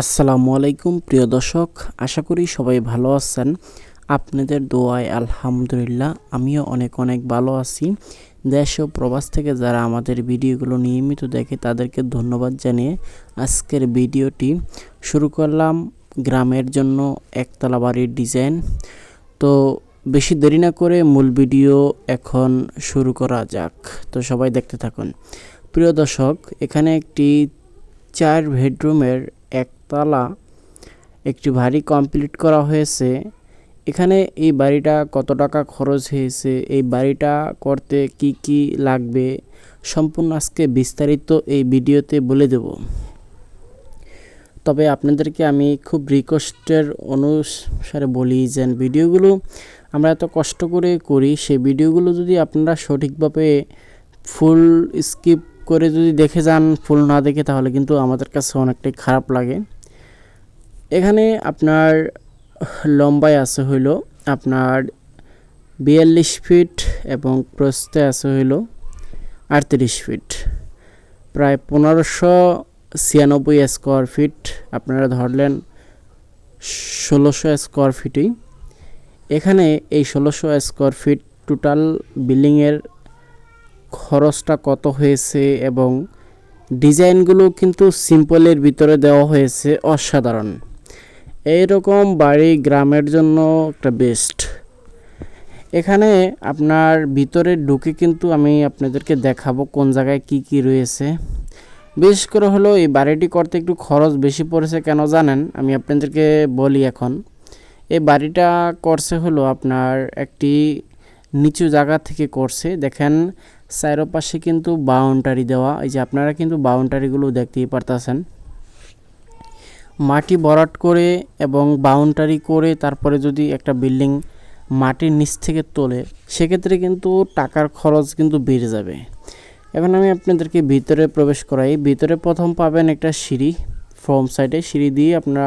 আসসালামু আলাইকুম, প্রিয় দর্শক। আশা করি সবাই ভালো আছেন। আপনাদের দোয়ায় আলহামদুলিল্লাহ, আমিও অনেক অনেক ভালো আছি। দেশ ও প্রবাস থেকে যারা আমাদের ভিডিওগুলো নিয়মিত দেখে, তাদেরকে ধন্যবাদ জানিয়ে আজকের ভিডিওটি শুরু করলাম গ্রামের জন্য একতলা বাড়ির ডিজাইন। তো বেশি দেরি না করে মূল ভিডিও এখন শুরু করা যাক। তো সবাই দেখতে থাকুন। প্রিয় দর্শক, এখানে একটি চার বেডরুমের একতলা, একটি বাড়ি কমপ্লিট করা হয়েছে। এখানে এই বাড়িটা কত টাকা খরচ হয়েছে, এই বাড়িটা করতে কি কি লাগবে, সম্পূর্ণ আজকে বিস্তারিত এই ভিডিওতে বলে দেব। তবে আপনাদেরকে আমি খুব রিকোয়েস্টের অনুসারে বলি যে ভিডিওগুলো আমরা এত কষ্ট করে করি সেই ভিডিওগুলো যদি আপনারা সঠিকভাবে ফুল স্কিপ করে যদি দেখে যান ফুল না দেখে, তাহলে কিন্তু আমাদের কাছে অনেকটাই খারাপ লাগে। এখানে আপনার লম্বায় আছে হইল আপনার বিয়াল্লিশ ফিট এবং প্রস্থে আছে হইল আটত্রিশ ফিট। প্রায় পনেরোশো ছিয়ানব্বই স্কোয়ার ফিট আপনারা ধরলেন ষোলোশো স্কোয়ার ফিটই। এখানে এই ষোলোশো স্কোয়ার ফিট টোটাল বিল্ডিংয়ের খরচটা কত হয়েছে এবং ডিজাইনগুলো কিন্তু সিম্পলের ভিতরে দেওয়া হয়েছে অসাধারণ। এইরকম বাড়ি গ্রামের জন্য একটা বেস্ট এখানে আপনার ভিতরে ঢুকে কিন্তু আমি আপনাদেরকে দেখাবো কোন জায়গায় কি কি রয়েছে। বিশেষ করে হলো এই বাড়িটি করতে একটু খরচ বেশি পড়েছে কেন জানেন? আমি আপনাদেরকে বলি এখন। এই বাড়িটা করছে হলো আপনার একটি নিচু জায়গা থেকে করছে। দেখেন চারোপাশে কিন্তু বাউন্ডারি দেওয়া। এই যে আপনারা কিন্তু বাউন্ডারিগুলো দেখতেই পারতেছেন। মাটি বরাট করে এবং বাউন্ডারি করে তারপরে যদি একটা বিল্ডিং মাটির নিচ থেকে তোলে, সেক্ষেত্রে কিন্তু টাকার খরচ কিন্তু বেড়ে যাবে। এখন আমি আপনাদেরকে ভিতরে প্রবেশ করাই। ভিতরে প্রথম পাবেন একটা সিঁড়ি, ফ্রম সাইডে সিঁড়ি দিয়ে আপনারা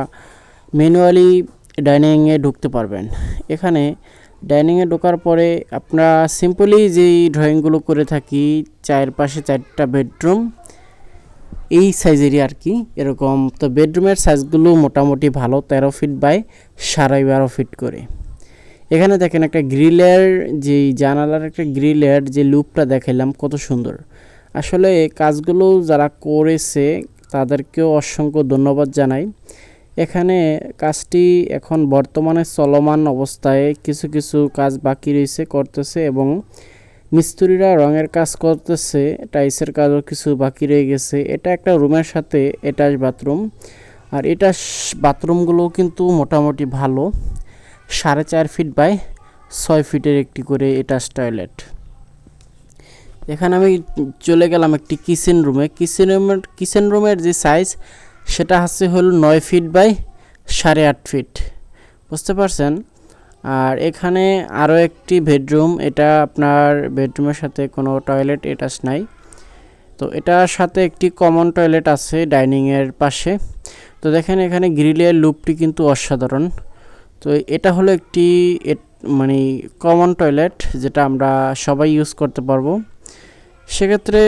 ম্যানুয়ালি ডাইনিংয়ে ঢুকতে পারবেন। এখানে ডাইনিংয়ে ঢোকার পরে আমরা সিম্পলি যেই ড্রয়িংগুলো করে থাকি চায়ের পাশে চারটা বেডরুম এই সাইজেরই আর কি, এরকম। তো বেডরুমের সাইজগুলো মোটামুটি ভালো, তেরো ফিট বাই সাড়ে বারো ফিট করে। এখানে দেখেন একটা গ্রিলের যেই জানালার একটা গ্রিলের যে লুপটা দেখাইলাম, কত সুন্দর। আসলে কাজগুলো যারা করেছে, তাদেরকেও অসংখ্য ধন্যবাদ জানাই। এখানে কাজটি এখন বর্তমানে চলমান অবস্থায় কিছু কিছু কাজ বাকি রয়েছে, করতেছে এবং মিস্ত্রিরা রঙের কাজ করতেছে টাইসের কাজও কিছু বাকি রয়ে গেছে। এটা একটা রুমের সাথে এটাচ বাথরুম। আর এটা বাথরুমগুলো কিন্তু মোটামুটি ভালো। সাড়ে চার ফিট বাই ছয় ফিটের একটি করে এটাচ টয়লেট। এখানে আমি চলে গেলাম একটি কিচেন রুমে। কিচেন রুমের কিচেন রুমের যে সাইজ সেটা হচ্ছে হলো নয় ফিট বাই সাড়ে আট ফিট বুঝতে পারছেন? আর এখানে আরও একটি বেডরুম এটা আপনার বেডরুমের সাথে কোনো টয়লেট এটাচ নাই। তো এটার সাথে একটি কমন টয়লেট আছে ডাইনিংয়ের পাশে। তো দেখেন এখানে গ্রিলের লুপটি কিন্তু অসাধারণ। তো এটা হলো একটি মানে কমন টয়লেট যেটা আমরা সবাই ইউজ করতে পারব। সেক্ষেত্রে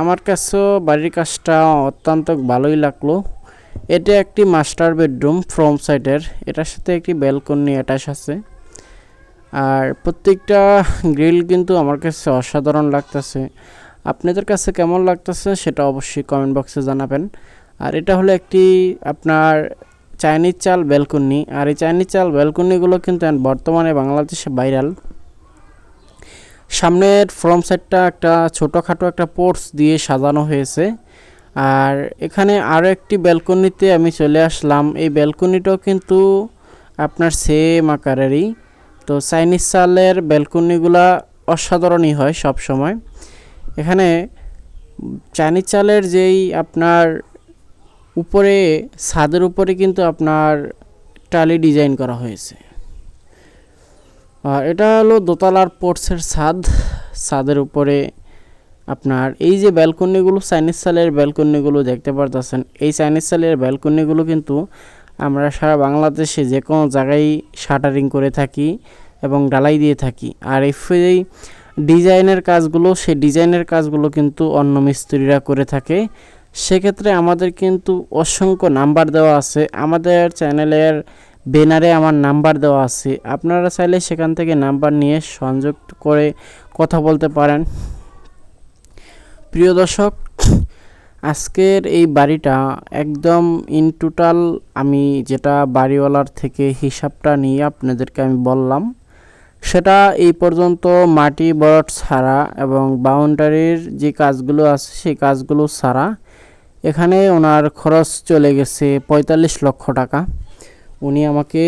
আমার কাছেও বাড়ির কাজটা অত্যন্ত ভালোই লাগল। এটা একটি মাস্টার বেডরুম ফ্রম সাইডের এটার সাথে একটি ব্যালকনি অ্যাটাচ আছে। আর প্রত্যেকটা গ্রিল কিন্তু আমার কাছে অসাধারণ লাগতেছে। আপনাদের কাছে কেমন লাগতেছে সেটা অবশ্যই কমেন্ট বক্সে জানাবেন। আর এটা হলো একটি আপনার চাইনিজ চাল ব্যালকনি আর এই চাইনিজ চাল ব্যালকনিগুলো কিন্তু বর্তমানে বাংলাদেশে ভাইরাল সামনের ফ্রম সাইডটা একটা ছোটোখাটো একটা পোর্টস দিয়ে সাজানো হয়েছে। আর এখানে আরও একটি ব্যালকনিতে আমি চলে আসলাম। এই ব্যালকনিটাও কিন্তু আপনার সেম আকারেরই। তো চাইনিজ চালের ব্যালকনিগুলা অসাধারণই হয় সব সময় এখানে চাইনিজ চালের যেই আপনার উপরে, ছাদের উপরে কিন্তু আপনার টালি ডিজাইন করা হয়েছে। এটা হলো দোতলার পোর্টসের ছাদ। ছাদের উপরে আপনার এই যে ব্যালকনিগুলো, চাইনিজ সালের ব্যালকনিগুলো দেখতে পারতেছেন, এই চাইনিজ সালের ব্যালকনিগুলো কিন্তু আমরা সারা বাংলাদেশে যে কোনো জায়গায় শাটারিং করে থাকি এবং ডালাই দিয়ে থাকি। আর এই ডিজাইনের কাজগুলো, সেই ডিজাইনের কাজগুলো কিন্তু অন্য মিস্ত্রিরা করে থাকে। সেক্ষেত্রে আমাদের কিন্তু অসংখ্য নাম্বার দেওয়া আছে। আমাদের চ্যানেলের ব্যানারে আমার নাম্বার দেওয়া আছে। আপনারা চাইলে সেখান থেকে নাম্বার নিয়ে সংযুক্ত করে কথা বলতে পারেন। প্রিয় দর্শক, আজকের এই বাড়িটা একদম ইন টোটাল আমি যেটা বাড়িওয়ালার থেকে হিসাবটা নিয়ে আপনাদেরকে আমি বললাম, সেটা এই পর্যন্ত মাটি বরট ছাড়া এবং বাউন্ডারির যে কাজগুলো আছে সেই কাজগুলো ছাড়া এখানে ওনার খরচ চলে গেছে পঁয়তাল্লিশ লক্ষ টাকা। উনি আমাকে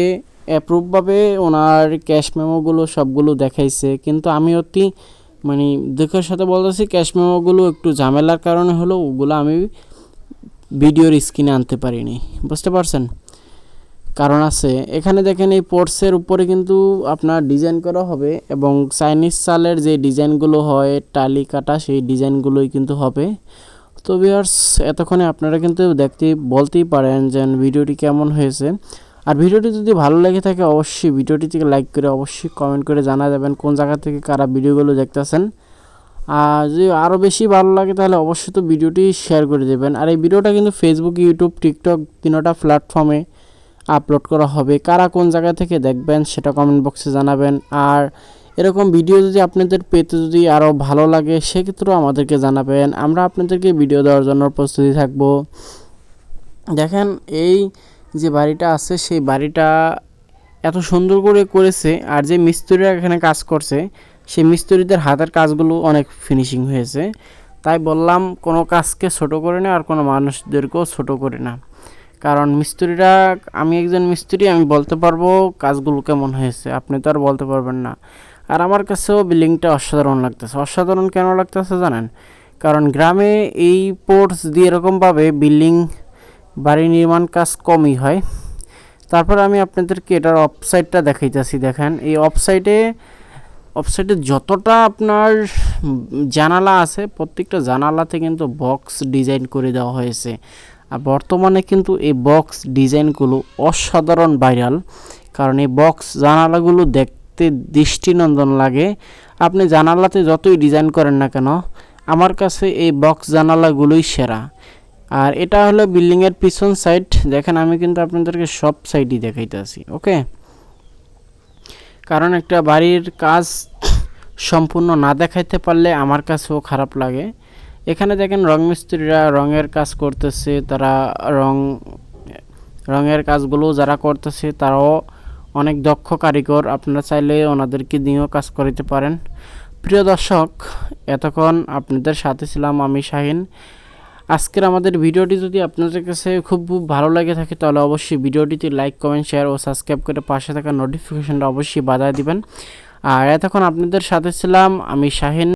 অ্যাপ্রুভভাবে ওনার ক্যাশ মেমোগুলো সবগুলো দেখাইছে। কিন্তু আমি অতি মানে দুঃখের সাথে বলতেছি ক্যাশ মেমোগুলো একটু ঝামেলার কারণে হলো ওগুলো আমি ভিডিওর স্ক্রিনে আনতে পারিনি। বুঝতে পারছেন? কারণ আছে, এখানে দেখেন এই পোর্টসের উপরে কিন্তু আপনার ডিজাইন করা হবে এবং চাইনিজ চালের যে ডিজাইনগুলো হয়, টালি কাটা সেই ডিজাইনগুলোই কিন্তু হবে। তো ভিউয়ার্স এতক্ষণে আপনারা কিন্তু দেখতে, বলতেই পারেন যে ভিডিওটি কেমন হয়েছে। আর ভিডিওটি যদি ভালো লেগে থাকে, অবশ্যই ভিডিওটি থেকে লাইক করে অবশ্যই কমেন্ট করে জানা যাবেন কোন জায়গা থেকে কারা ভিডিওগুলো দেখতেছেন। আর যদি আরও বেশি ভালো লাগে, তাহলে অবশ্যই তো ভিডিওটি শেয়ার করে দেবেন। আর এই ভিডিওটা কিন্তু ফেসবুক ইউটিউব টিকটক তিনোটা প্ল্যাটফর্মে আপলোড করা হবে। কারা কোন জায়গা থেকে দেখবেন, সেটা কমেন্ট বক্সে জানাবেন। আর এরকম ভিডিও যদি আপনাদের পেতে যদি আরও ভালো লাগে, সেক্ষেত্রেও আমাদেরকে জানাবেন। আমরা আপনাদেরকে ভিডিও দেওয়ার জন্য প্রস্তুতি থাকব। দেখেন, এই যে বাড়িটা আছে, সেই বাড়িটা এত সুন্দর করে করেছে আর যে মিস্ত্রিরা এখানে কাজ করছে, সেই মিস্ত্রিদের হাতের কাজগুলো অনেক ফিনিশিং হয়েছে। তাই বললাম, কোনো কাজকে ছোট করে না আর কোনো মানুষদেরকেও ছোট করে না। কারণ মিস্ত্রিরা, আমি একজন মিস্ত্রি, আমি বলতে পারব কাজগুলো কেমন হয়েছে। আপনি তো আর বলতে পারবেন না। আর আমার কাছেও বিল্ডিংটা অসাধারণ লাগতেছে। অসাধারণ কেন লাগতেছে জানেন? কারণ গ্রামে এই পোর্টস দিয়ে এরকমভাবে বিল্ডিং বাড়ি নির্মাণ কাজ কমই হয়। তারপর আমি আপনাদেরকে এটার অফসাইডটা দেখাইতেছি, দেখেন। এই অফসাইডে অফসাইডে যতটা আপনার জানালা আছে, প্রত্যেকটা জানালাতে কিন্তু বক্স ডিজাইন করে দেওয়া হয়েছে। আর বর্তমানে কিন্তু এই বক্স ডিজাইনগুলো অসাধারণ ভাইরাল কারণ এই বক্স জানালাগুলো দেখতে দৃষ্টিনন্দন লাগে। আপনি জানালাতে যতই ডিজাইন করেন না কেন, আমার কাছে এই বক্স জানালাগুলোই সেরা। আর এটা হলো বিল্ডিংয়ের পিছন সাইড দেখেন, আমি কিন্তু আপনাদেরকে সব সাইডই দেখাইতেছি ওকে? কারণ একটা বাড়ির কাজ সম্পূর্ণ না দেখাইতে পারলে আমার কাছেও খারাপ লাগে। এখানে দেখেন, রং মিস্ত্রিরা রঙের কাজ করতেছে, তারা রং, রঙের কাজগুলো যারা করতেছে, তারাও অনেক দক্ষ কারিগর। আপনারা চাইলে ওনাদেরকে দিয়েও কাজ করিতে পারেন। প্রিয় দর্শক, এতক্ষণ আপনাদের সাথে ছিলাম আমি শাহিন। আজকের আমাদের ভিডিওটি যদি আপনাদের কাছে খুব খুব ভালো লাগে থাকে, তাহলে অবশ্যই ভিডিওটিতে লাইক কমেন্ট শেয়ার ও সাবস্ক্রাইব করে পাশে থাকা নোটিফিকেশনটা অবশ্যই বাধা দিবেন। আর এতক্ষণ আপনাদের সাথে ছিলাম আমি শাহিন।